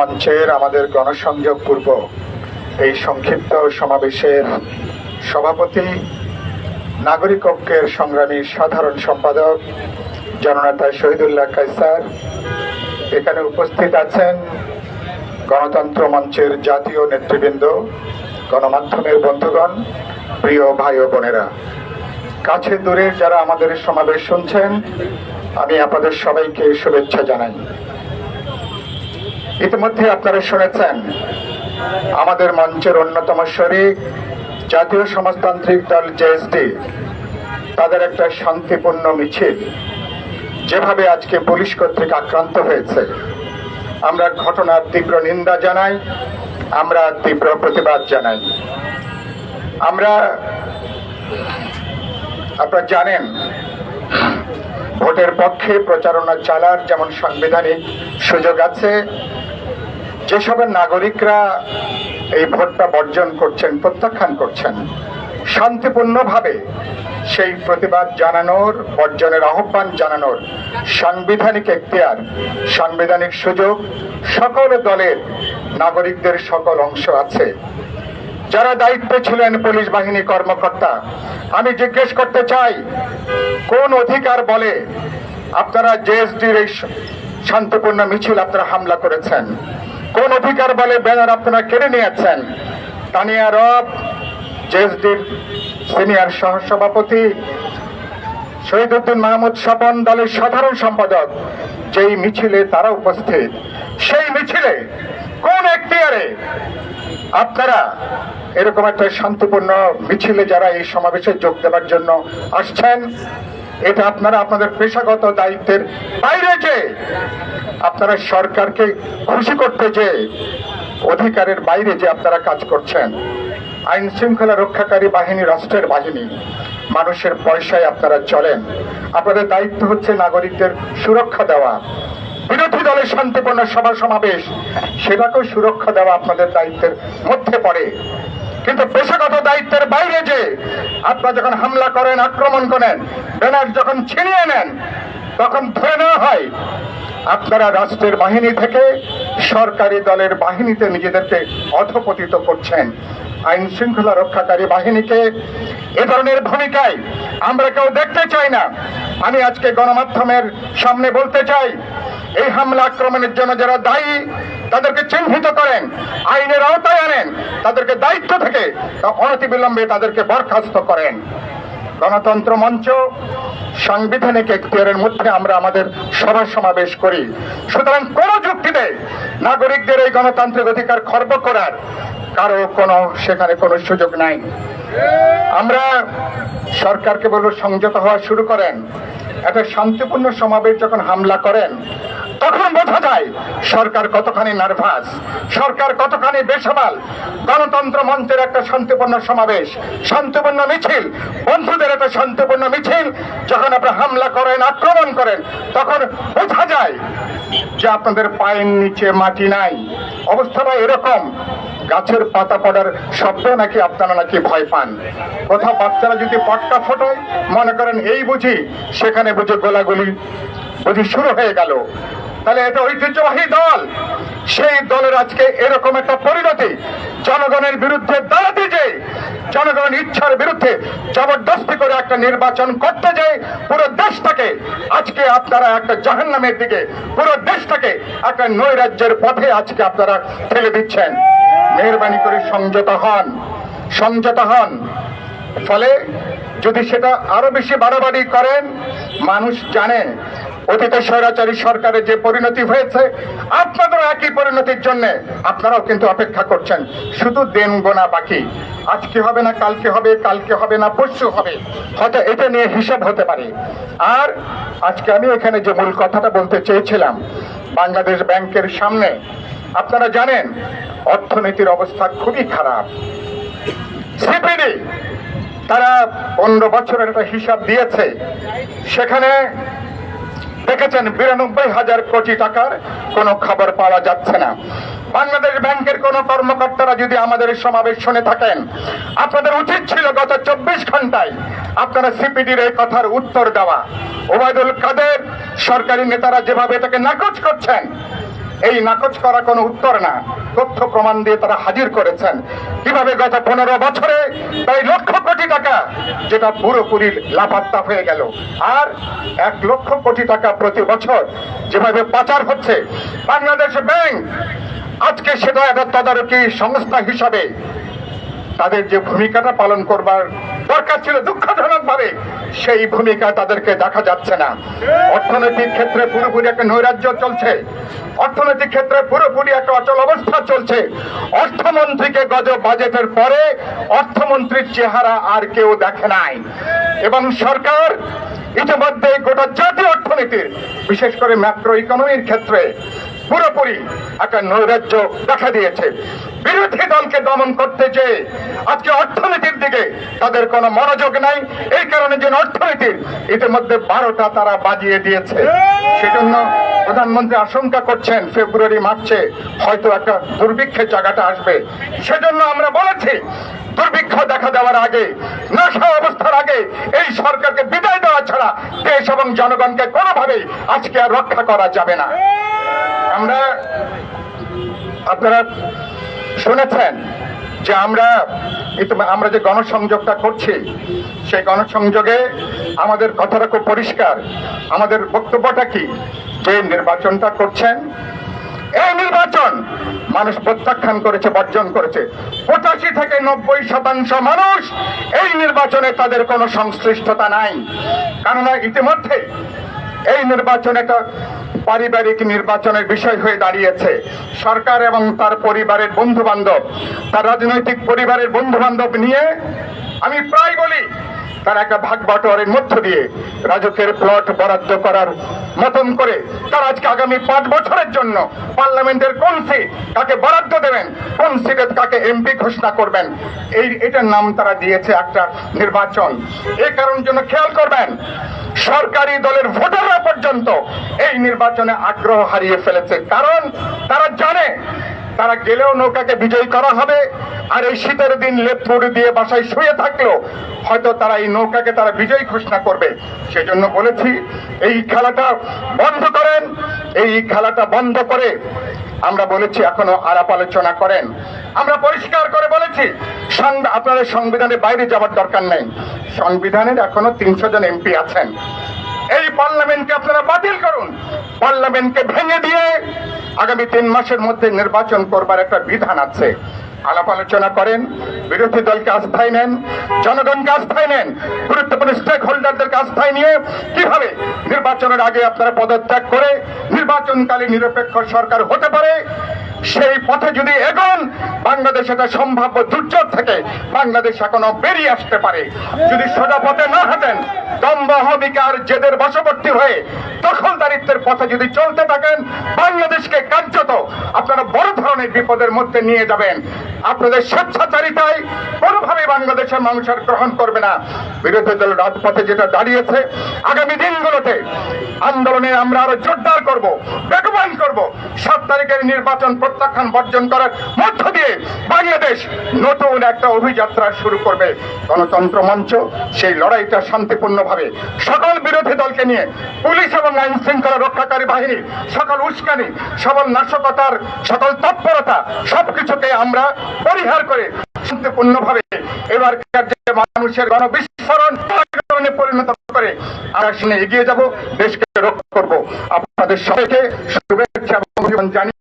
মঞ্চের আমাদের গণসংযোগ পূর্ব এই সংক্ষিপ্ত সমাবেশের সভাপতি, নাগরিক ঐক্যের সংগ্রামী সাধারণ সম্পাদক জননেতা শহীদুল্লাহ কাইসার এখানে উপস্থিত আছেন গণতন্ত্র মঞ্চের জাতীয় নেতৃবৃন্দ, গণমাধ্যমের বন্ধুগণ, প্রিয় ভাই ও বোনেরা। কাছে দূরের যারা আমাদের সমাবেশ শুনছেন, আমি আপনাদের সবাইকে শুভেচ্ছা জানাই। ইতিমধ্যে আপনারা শুনেছেন, আমাদের মঞ্চের অন্যতম শরিক জাতীয় সমাজতান্ত্রিক দল জেএসডি তাদের একটা শান্তিপূর্ণ মিছিল, যেভাবে আজকে পুলিশ কর্তৃক আক্রান্ত হয়েছে। আমরা ঘটনার তীব্র নিন্দা জানাই, আমরা তীব্র প্রতিবাদ জানাই। আমরা, আপনারা জানেন, ভোটের পক্ষে প্রচারণা চালার যেমন সাংবিধানিক সুযোগ আছে যেসবের নাগরিকরা এই ভোটটা বর্জন করছেন, প্রত্যাখ্যান করছেন, শান্তিপূর্ণভাবে সেই প্রতিবাদ জানানোর, বর্জনের আহ্বান জানানোর সাংবিধানিক এখতিয়ার, সাংবিধানিক সুযোগ সকল দলের নাগরিকদের সকল অংশ আছে। যারা দায়িত্বে ছিলেন পুলিশ বাহিনী কর্মকর্তা, আমি জিজ্ঞেস করতে চাই, কোন অধিকার বলে আপনারা জেএসডির এই শান্তিপূর্ণ মিছিল আপনারা হামলা করেছেন? কোন অধিকার বলে ব্যানার আপনারা কেড়ে নিয়েছেন? তানিয়া রব, জেএসডির সিনিয়র সহসভাপতি, শহীদুদ্দিন মাহমুদ স্বপন দলের সাধারণ সম্পাদক, যেই মিছিলে তারা উপস্থিত। সেই মিছিলে কোন এখতিয়ারে আপনারা এরকম একটা শান্তিপূর্ণ মিছিলে যারা এই সমাবেশে যোগ দেওয়ার জন্য আসছেন? এটা আপনারা আপনাদের পেশাগত দায়িত্বের বাইরে যে আপনারা সরকারকে খুশি করতে যে অধিকারের বাইরে যে আপনারা কাজ করছেন। আইন শৃঙ্খলা রক্ষাকারী বাহিনী, রাষ্ট্রের বাহিনী, মানুষের পয়সায় আপনারা চলেন। আপনাদের দায়িত্ব হচ্ছে নাগরিকদের সুরক্ষা দেওয়া। বিরোধী দলের শান্তিপূর্ণ সভা সমাবেশ সেটাকেও সুরক্ষা দেওয়া আপনাদের দায়িত্বের মধ্যে পড়ে। কিন্তু পেশাগত দায়িত্বের বাইরে যে আপনারা যখন হামলা করেন, আক্রমণ করেন, ব্যানার যখন ছিনিয়ে নেন, তখন ধরে নেওয়া হয়, আপনারা রাষ্ট্রের বাহিনী থেকে সরকারি দলের বাহিনীতে নিজেদেরকে অধপতিত করছেন। আইন শৃঙ্খলা রক্ষাকারী বাহিনীকে এ ধরনের ভূমিকায় আমরা কেউ দেখতে চাই না। আমি আজকে গণমাধ্যমের সামনে বলতে চাই এই হামলা আক্রমণের জন্য যারা দায়ী, তাদেরকে চিহ্নিত করেন, আইনের আওতায় আনেন, তাদেরকে দায়িত্ব থেকে অনতিবিলম্বে তাদেরকে বরখাস্ত করেন। গণতন্ত্র মঞ্চ সাংবিধানিক এখতিয়ারের মধ্যে আমরা আমাদের সভা সমাবেশ করি। সুতরাং কোন যুক্তিতে নাগরিকদের এই গণতান্ত্রিক অধিকার খর্ব করার। কারও কোনো, সেখানে কোনো সুযোগ নাই। আমরা সরকারকে বলব সংযত হওয়া শুরু করেন। একটা শান্তিপূর্ণ সমাবেশ যখন হামলা করেন তখন বোঝা যায় সরকার কতখানি নার্ভাস, সরকার কতখানি বেসামাল। গণতন্ত্র মঞ্চের একটা শান্তিপূর্ণ সমাবেশ, শান্তিপূর্ণ মিছিল, বন্ধুদের একটা শান্তিপূর্ণ মিছিল, যখন আপনারা হামলা করেন, আক্রমণ করেন, তখন বোঝা যায় যে আপনাদের পায়ের নিচে মাটি নাই। অবস্থা অবস্থাটা এরকম, গাছের পাতা পড়ার শব্দ নাকি আপনারা নাকি ভয় পান? কোথাও বাচ্চারা যদি পটকা ফোটায়, মনে করেন এই বুঝি, সেখানে বুঝে গোলাগুলি, বুঝি শুরু হয়ে গেল। তাহলে এটা ঐতিহ্যবাহী দল। সেই দলের আজকে এরকম একটা পরিণতি। জনগণের বিরুদ্ধে দাঁড়াতে যে জনগণের ইচ্ছার বিরুদ্ধে জবরদস্তি করে একটা নির্বাচন করতে যে, পুরো দেশটাকে আজকে আপনারা একটা জাহান্নামের দিকে, পুরো দেশটাকে একটা নৈরাজ্যের পথে আজকে আপনারা ঠেলে দিচ্ছেন। মেহরবানি করে সংযত হন। সংযত হন। ফলে যদি সেটা আরও বেশি বাড়াবাড়ি করেন, মানুষ জানে অতীতে স্বৈরাচারী সরকারের যে পরিণতি হয়েছে, আপনাদেরও একই পরিণতির জন্য আপনারাও কিন্তু অপেক্ষা করছেন। শুধু দেন গোনা বাকি। আজকে হবে না, কালকে হবে কালকে হবে না, পরশু হবে। হয়তো এটা নিয়ে হিসাব হতে পারে। আর আজকে আমি এখানে যে মূল কথাটা বলতে চেয়েছিলাম, বাংলাদেশ ব্যাংকের সামনে, আপনারা জানেন, অর্থনীতির অবস্থা খুবই খারাপ। সিপিডি তারা পনেরো বছরের একটা হিসাব দিয়েছে। সেখানে দেখেছেন বিরানব্বই হাজার কোটি টাকার কোনো খবর পাওয়া যাচ্ছে না। বাংলাদেশ ব্যাংকের কোন কর্মকর্তারা যদি আমাদের সমাবেশ শুনে থাকেন, আপনাদের উচিত ছিল গত চব্বিশ ঘন্টায় আপনারা সিপিডির এই কথার উত্তর দেওয়া। ওবায়দুল কাদের সরকারি নেতারা যেভাবে এটাকে নাকচ করছেন এই নাকচ করা কোনো উত্তর না। তথ্য প্রমাণ দিয়ে তারা হাজির করেছেন। কীভাবে গত পনেরো বছরে প্রায় লক্ষ কোটি টাকা, যেটা পুরোপুরি লাপাত্তা হয়ে গেল, আর এক লক্ষ কোটি টাকা প্রতি বছর যেভাবে পাচার হচ্ছে, বাংলাদেশ ব্যাংক আজকে সেটা একটা তদারকি সংস্থা হিসাবে তাদের যে ভূমিকাটা পালন করবার দরকার ছিল দুঃখজনক ভাবে সেই ভূমিকা তাদেরকে দেখা যাচ্ছে না। অর্থনৈতিক ক্ষেত্রে পুরোপুরি একটা নৈরাজ্য চলছে। অর্থনৈতিক ক্ষেত্রে পুরোপুরি একটা অচল অবস্থা চলছে। অর্থমন্ত্রীকে গজ বাজেটের পরে অর্থমন্ত্রীর চেহারা আর কেউ দেখে নাই। এবং সরকার ইতিমধ্যে গোটা জাতীয় অর্থনীতির, বিশেষ করে ম্যাক্রো ইকোনমির ক্ষেত্রে পুরোপুরি একটা নৈরাজ্য দেখা দিয়েছে। বিরোধী দলকে দমন করতে চেয়ে আজকে অর্থনীতির দিকে তাদের কোনো মনোযোগ নাই। এই কারণে যে অর্থনীতির ইতিমধ্যে বারোটা তারা বাজিয়ে দিয়েছে। সেজন্য প্রধানমন্ত্রী আশঙ্কা করছেন, ফেব্রুয়ারি, মার্চে হয়তো একটা দুর্ভিক্ষের জায়গাটা আসবে। সেজন্য আমরা বলেছি, দুর্ভিক্ষ দেখা দেওয়ার আগে, নশা অবস্থার আগে এই সরকারকে বিদায় দেওয়া ছাড়া দেশ এবং জনগণকে কোনোভাবেই আজকে আর রক্ষা করা যাবে না। আমরা আপনারা শুনেছেন যে আমরা আমরা যে গণসংযোগটা করছি, সেই গণসংযোগে আমাদের কথাটা খুব পরিষ্কার। আমাদের বক্তব্যটা কি? যে নির্বাচনটা করছেন, এই নির্বাচন মানুষ প্রত্যাখ্যান করেছে, বর্জন করেছে। পঁচাশি থেকে নব্বই শতাংশ মানুষ এই নির্বাচনে তাদের কোনো সংশ্লিষ্টতা নাই। কেননা ইতিমধ্যে এই নির্বাচন একটা পারিবারিক নির্বাচনের বিষয় হয়ে দাঁড়িয়েছে। সরকার এবং তার পরিবারের বন্ধু বান্ধব তার রাজনৈতিক পরিবারের বন্ধু বান্ধব নিয়ে আমি প্রায় বলি তার একটা ভাগ বাটোয়ারের মধ্য দিয়ে রাজকের প্লট বরাদ্দ করার মতন করে তার আজকে আগামী পাঁচ বছরের জন্য পার্লামেন্টের কোন সিট কাকে বরাদ্দ দেবেন, কোন সিটে কাকে এমপি ঘোষণা করবেন, এই এটার নাম তারা দিয়েছে একটা নির্বাচন। এই কারণ জন্য খেয়াল করবেন, সরকারি দলের ভোটাররা পর্যন্ত এই নির্বাচনে আগ্রহ হারিয়ে ফেলেছে। কারণ তারা জানে তারা গেলেও নৌকাকে বিজয়ী করা হবে। আর এই শীতের দিন লেপমুড়ি দিয়ে বাসায় শুয়ে থাকল হয়তো তারা এই নৌকাকে তারা বিজয়ী ঘোষণা করবে। সেজন্য বলেছি, এই খেলাটা বন্ধ করেন, এই খেলাটা বন্ধ করে আমরা বলেছি, এখনও আলাপ আলোচনা করেন। আমরা পরিষ্কার করে বলেছি আপনাদের সংবিধানের বাইরে যাওয়ার দরকার নেই। সংবিধানের এখনও তিনশো জন এমপি আছেন। এই পার্লামেন্টকে আপনারা বাতিল করুন। পার্লামেন্টকে ভেঙে দিয়ে আগামী তিন মাসের মধ্যে নির্বাচন করবার একটা বিধান আছে। আলাপ আলোচনা করেন, বিরোধী দলকে আস্থায় নেন, জনগণকে আস্থায় নেন, গুরুত্বপূর্ণ স্টেক হোল্ডারদেরকে আস্থায় নিয়ে কীভাবে নির্বাচনের আগে আপনারা পদত্যাগ করে নির্বাচনকালে নিরপেক্ষ সরকার হতে পারে সেই পথে যদি এগোন, বাংলাদেশ একটা সম্ভাব্য দুর্যোগ থেকে বাংলাদেশ এখনও বেরিয়ে আসতে পারে। যদি সোজা পথে না হাঁটেন, দম্ভ অহমিকার জেদের বশবর্তী হয়ে দখলদারিত্বের পথে যদি চলতে থাকেন, বাংলাদেশকে কার্যত আপনারা বড় ধরনের বিপদের মধ্যে নিয়ে যাবেন। আপনাদের স্বেচ্ছাচারিতায় কোনোভাবে বাংলাদেশের মানুষ আর গ্রহণ করবে না। বিরোধী দল রাজপথে যেটা দাঁড়িয়েছে, আগামী দিনগুলোতে আন্দোলনে আমরা আরও জোরদার করব, বেগবান করব। সাত তারিখের নির্বাচন প্রত্যাখ্যান বর্জন করার মধ্য দিয়ে বাংলাদেশ নতুন একটা অভিযাত্রা শুরু করবে। গণতন্ত্র মঞ্চ, সেই লড়াইটা শান্তিপূর্ণভাবে সকল বিরোধী দলকে নিয়ে পুলিশ এবং আইন শৃঙ্খলা রক্ষাকারী বাহিনী, সকল উস্কানি, সকল নাশকতার, সকল তৎপরতা সবকিছুকে আমরা পরিহার করে শান্তিপূর্ণভাবে এবারকার যে মানুষের গণবিস্ফোরণ পরিণত করে আমরা এগিয়ে যাব, দেশকে রক্ষা করব। আপনাদের সবাইকে শুভেচ্ছা এবং জানিয়ে